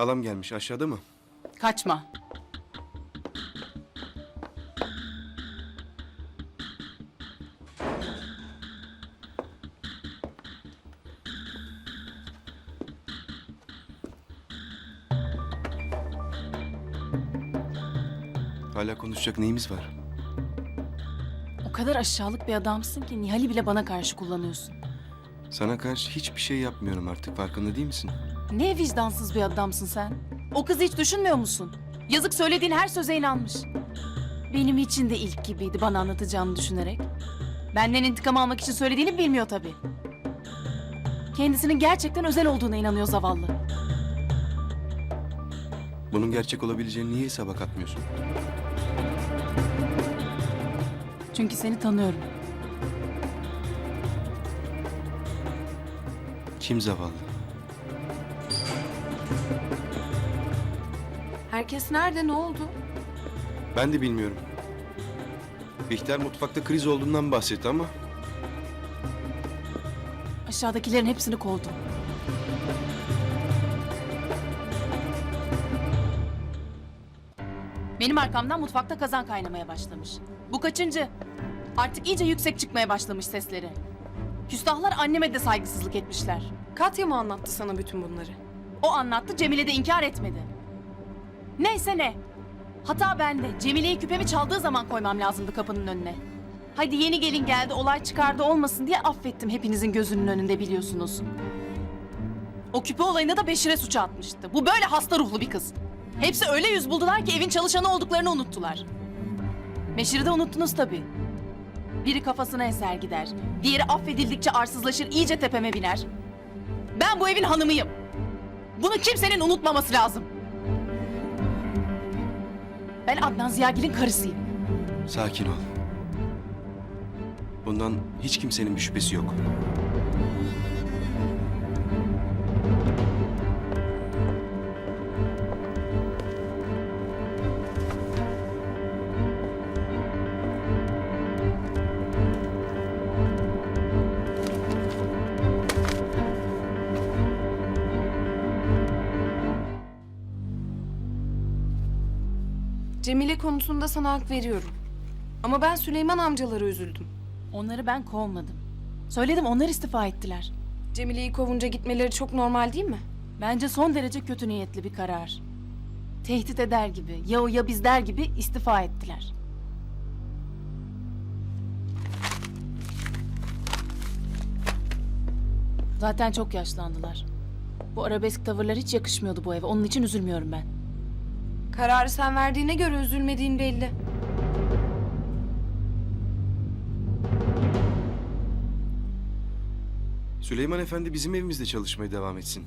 Halam gelmiş aşağıda mı? Kaçma. Hala konuşacak neyimiz var? O kadar aşağılık bir adamsın ki Nihal'i bile bana karşı kullanıyorsun. Sana karşı hiçbir şey yapmıyorum artık farkında değil misin? Ne vicdansız bir adamsın sen. O kızı hiç düşünmüyor musun? Yazık söylediğin her söze inanmış. Benim için de ilk gibiydi bana anlatacağını düşünerek. Benden intikam almak için söylediğini bilmiyor tabii. Kendisinin gerçekten özel olduğuna inanıyor zavallı. Bunun gerçek olabileceğini niye hesaba katmıyorsun? Çünkü seni tanıyorum. Kim zavallı? Herkes nerede? Ne oldu? Ben de bilmiyorum. Bihter mutfakta kriz olduğundan bahsetti ama Aşağıdakilerin hepsini kovdum. Benim arkamdan mutfakta kazan kaynamaya başlamış. Bu kaçıncı? Artık iyice yüksek çıkmaya başlamış sesleri. Küstahlar anneme de saygısızlık etmişler. Katya mı anlattı sana bütün bunları? O anlattı, Cemile de inkar etmedi. Neyse ne. Hata bende. Cemile'yi küpemi çaldığı zaman koymam lazımdı kapının önüne. Hadi yeni gelin geldi, olay çıkardı olmasın diye affettim hepinizin gözünün önünde biliyorsunuz. O küpe olayında da Beşir'e suça atmıştı. Bu böyle hasta ruhlu bir kız. Hepsi öyle yüz buldular ki evin çalışanı olduklarını unuttular. Beşir'i de unuttunuz tabii. Biri kafasına eser gider. Diğeri affedildikçe arsızlaşır, iyice tepeme biner. Ben bu evin hanımıyım. Bunu kimsenin unutmaması lazım. Ben Adnan Ziyagil'in karısıyım. sakin ol. Bundan hiç kimsenin bir şüphesi yok. Cemile konusunda sana hak veriyorum. Ama ben Süleyman amcalara üzüldüm. Onları ben kovmadım. Söyledim onlar istifa ettiler. Cemile'yi kovunca gitmeleri çok normal değil mi? Bence son derece kötü niyetli bir karar. Tehdit eder gibi, ya o ya biz der gibi istifa ettiler. Zaten çok yaşlandılar. Bu arabesk tavırlar hiç yakışmıyordu bu eve. Onun için üzülmüyorum ben. Kararı sen verdiğine göre üzülmediğin belli. Süleyman Efendi bizim evimizde çalışmaya devam etsin.